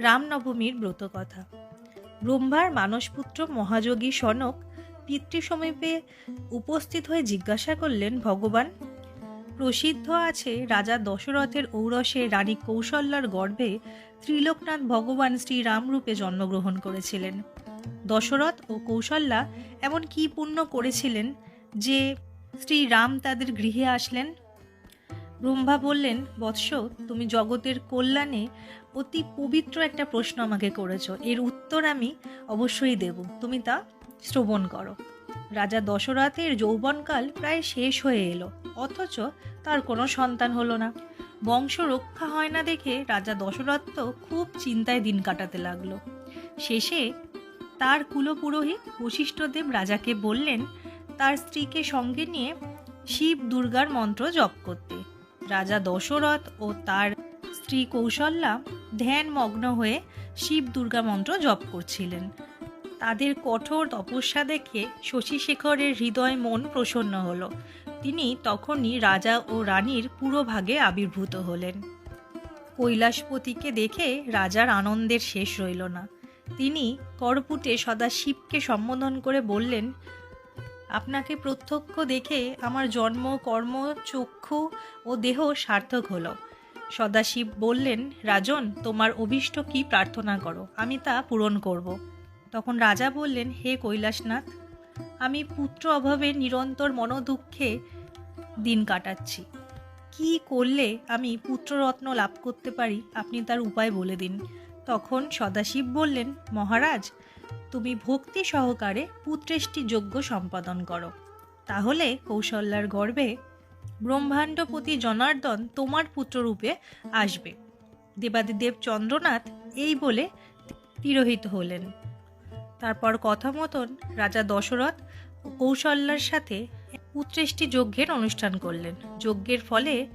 রামনবমীর ব্রতকথা। ব্রহ্মার মানসপুত্র মহাযোগী সনক পিতৃসমীপে উপস্থিত হয়ে জিজ্ঞাসা করলেন, ভগবান, প্রসিদ্ধ আছে রাজা দশরথের ঔরসে রানী কৌশল্যার গর্ভে ত্রিলোকনাথ ভগবান শ্রীরামরূপে জন্মগ্রহণ করেছিলেন। দশরথ ও কৌশল্যা এমন কি পুণ্য করেছিলেন যে শ্রীরাম তাদের গৃহে আসলেন ব্রহ্মা বললেন, বৎস, তুমি জগতের কল্যাণে অতি পবিত্র একটা প্রশ্ন আমাকে করেছ। এর উত্তর আমি অবশ্যই দেব। তুমি তা শ্রবণ করো। রাজা দশরথের যৌবনকাল প্রায় শেষ হয়ে এলো, অথচ তার কোনো সন্তান হলো না। বংশ রক্ষা হয় না দেখে রাজা দশরথ তো খুব চিন্তায় দিন কাটাতে লাগল। শেষে তার কুলপুরোহিত বশিষ্ঠদেব রাজাকে বললেন, তার স্ত্রীকে সঙ্গে নিয়ে শিব দুর্গার মন্ত্র জপ করতে। রাজা দশরথ ও তার স্ত্রী কৌশল্যা ধ্যানমগ্ন হয়ে শিব দুর্গা মন্ত্র জপ করছিলেন। তাদের কঠোর তপস্যা দেখে শশীশেখরের হৃদয় মন প্রসন্ন হলো। তিনি তখনই রাজা ও রানীর পুরো ভাগে আবির্ভূত হলেন। কৈলাসপতিকে দেখে রাজার আনন্দের শেষ রইল না। তিনি করপুটে সদা শিবকে সম্বোধন করে বললেন আপনাকে প্রত্যক্ষ দেখে আমার জন্ম, কর্ম, চক্ষু ও দেহ সার্থক হলো। সদাশিব বললেন, রাজন, তোমার অভিষ্ট কি প্রার্থনা করো? আমি তা পূরণ করব। তখন রাজা বললেন, হে কৈলাসনাথ, আমি পুত্র অভাবে নিরন্তর মনোদুঃখে দিন কাটাচ্ছি। কি করলে আমি পুত্ররত্ন লাভ করতে পারি? আপনি তার উপায় বলে দিন। তখন সদাশিব বললেন, মহারাজ তুমি ভক্তি সহকারে পুত্রেষ্টি যজ্ঞ সম্পাদন করো। তাহলে কৌশল্যার গর্ভে ব্রহ্মাণ্ডপতি জনার্দন তোমার পুত্ররূপে আসবে। দেবাদিদেব চন্দ্রনাথ এই বলে তিরোহিত হলেন। তারপর কথা মতন রাজা দশরথ কৌশল্যার সাথে পুত্রেষ্টি যজ্ঞের অনুষ্ঠান করলেন। যজ্ঞের ফলে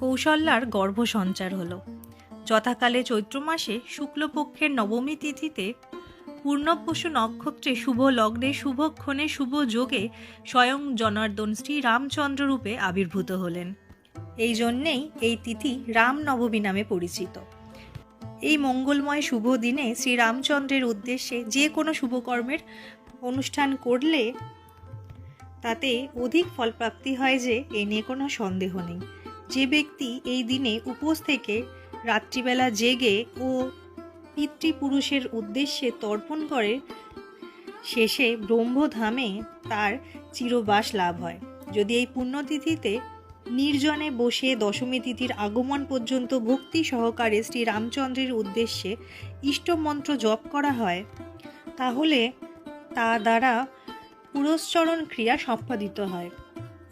কৌশল্যার গর্ভ সঞ্চার হলো। যথাকালে চৈত্র মাসে শুক্লপক্ষের নবমী তিথিতে পূর্ণবসু নক্ষত্রে শুভ লগ্নে শুভক্ষণে শুভ যোগে স্বয়ং জনার্দন শ্রী রামচন্দ্র রূপে আবির্ভূত হলেন। এই জন্যেই এই তিথি রামনবমী নামে পরিচিত। এই মঙ্গলময় শুভ দিনে শ্রী রামচন্দ্রের উদ্দেশ্যে যে কোনো শুভকর্মের অনুষ্ঠান করলে তাতে অধিক ফলপ্রাপ্তি হয় যে এ নিয়ে কোনো সন্দেহ নেই। যে ব্যক্তি এই দিনে উপোস থেকে রাত্রিবেলা জেগে ও পিতৃপুরুষের উদ্দেশ্যে তর্পণ করে, শেষে ব্রহ্মধামে তার চিরবাস লাভ হয়। যদি এই পুণ্যতিথিতে নির্জনে বসে দশমী তিথির আগমন পর্যন্ত ভক্তি সহকারে শ্রী রামচন্দ্রের উদ্দেশ্যে ইষ্টমন্ত্র জপ করা হয়, তাহলে তা দ্বারা পুরস্চরণ ক্রিয়া সম্পাদিত হয়।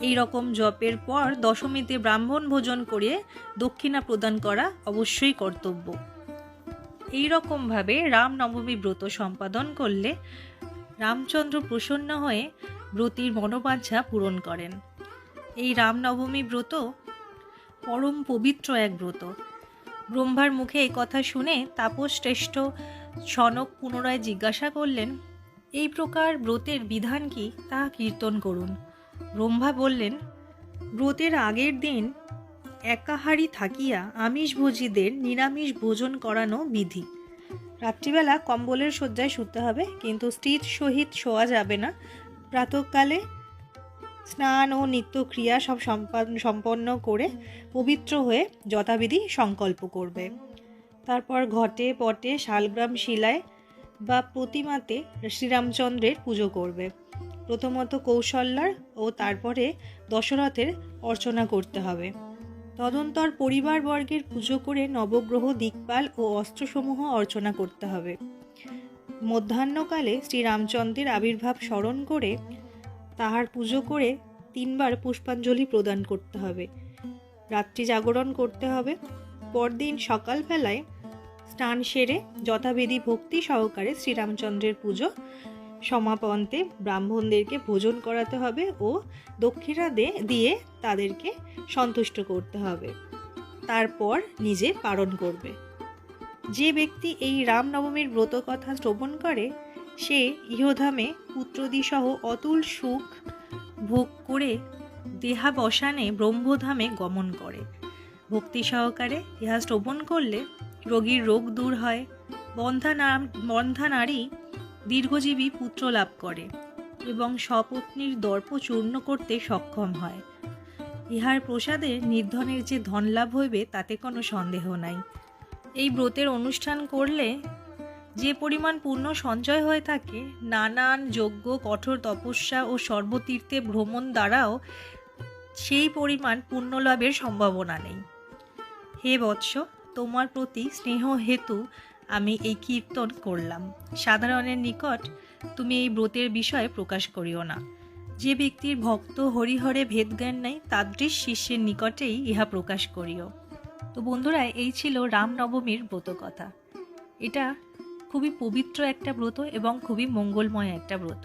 এই রকম জপের পর দশমীতে ব্রাহ্মণ ভোজন করে দক্ষিণা প্রদান করা অবশ্যই কর্তব্য। এই রকমভাবে রামনবমী ব্রত সম্পাদন করলে রামচন্দ্র প্রসন্ন হয়ে ব্রতির মনোবাঞ্ছা পূরণ করেন। এই রামনবমী ব্রত পরম পবিত্র এক ব্রত। ব্রহ্মার মুখে এই কথা শুনে তাপস শ্রেষ্ঠ সনক পুনরায় জিজ্ঞাসা করলেন, এই প্রকার ব্রতের বিধান কি? তা কীর্তন করুন। ব্রহ্মা বললেন, ব্রতের আগের দিন একাহারি থাকিয়া আমিষভোজীদের নিরামিষ ভোজন করানো বিধি। রাত্রিবেলা কম্বলের শয্যায় শুতে হবে, কিন্তু স্ত্রীর সহিত শোয়া যাবে না। প্রাতকালে স্নান ও নিত্যক্রিয়া সব সম্পন্ন করে পবিত্র হয়ে যথাবিধি সংকল্প করবে। তারপর ঘটে পটে শালগ্রাম শিলায় বা প্রতিমাতে শ্রীরামচন্দ্রের পুজো করবে। প্রথমত কৌশল্যার ও তারপরে দশরথের অর্চনা করতে হবে। তদন্তর পরিবারবর্গের পুজো করে নবগ্রহ, দিকপাল ও অস্ত্রসমূহ অর্চনা করতে হবে। মধ্যাহ্নকালে শ্রীরামচন্দ্রের আবির্ভাব স্মরণ করে তাহার পুজো করে তিনবার পুষ্পাঞ্জলি প্রদান করতে হবে। রাত্রি জাগরণ করতে হবে। পরদিন সকালবেলায় স্নান সেরে যথাবিধি ভক্তি সহকারে শ্রীরামচন্দ্রের পুজো সমাপন্তে ব্রাহ্মণদেরকে ভোজন করাতে হবে ও দক্ষিণা দিয়ে তাদেরকে সন্তুষ্ট করতে হবে। তারপর নিজে পালন করবে। যে ব্যক্তি এই রামনবমীর ব্রত কথা শ্রবণ করে, সে ইহধামে পুত্রদিসহ অতুল সুখ ভোগ করে দেহাবসানে ব্রহ্মধামে গমন করে। ভক্তি সহকারে ইহা শ্রবণ করলে রোগীর রোগ দূর হয়। বন্ধা নাম, বন্ধা নারী দীর্ঘজীবী পুত্র লাভ করে এবং স্বপত্নীর দর্প চূর্ণ করতে সক্ষম হয়। ইহার প্রসাদে নির্ধনের যে ধন লাভ হইবে, তাতে কোনো সন্দেহ নাই। এই ব্রতের অনুষ্ঠান করলে যে পরিমাণ পূর্ণ সঞ্চয় হয়ে থাকে, নানান যজ্ঞ, কঠোর তপস্যা ও সর্বতীর্থে ভ্রমণ দ্বারাও সেই পরিমাণ পুণ্য লাভের সম্ভাবনা নেই। হে বৎস, তোমার প্রতি স্নেহ হেতু আমি এই কীর্তন করলাম। সাধারণের নিকট তুমি এই ব্রতের বিষয়ে প্রকাশ করিও না। যে ব্যক্তির ভক্ত হরিহরে ভেদজ্ঞান নাই, তাদৃশ শিষ্যের নিকটেই ইহা প্রকাশ করিও। তো বন্ধুরা, এই ছিল রামনবমীর ব্রত কথা এটা খুবই পবিত্র একটা ব্রত এবং খুবই মঙ্গলময় একটা ব্রত।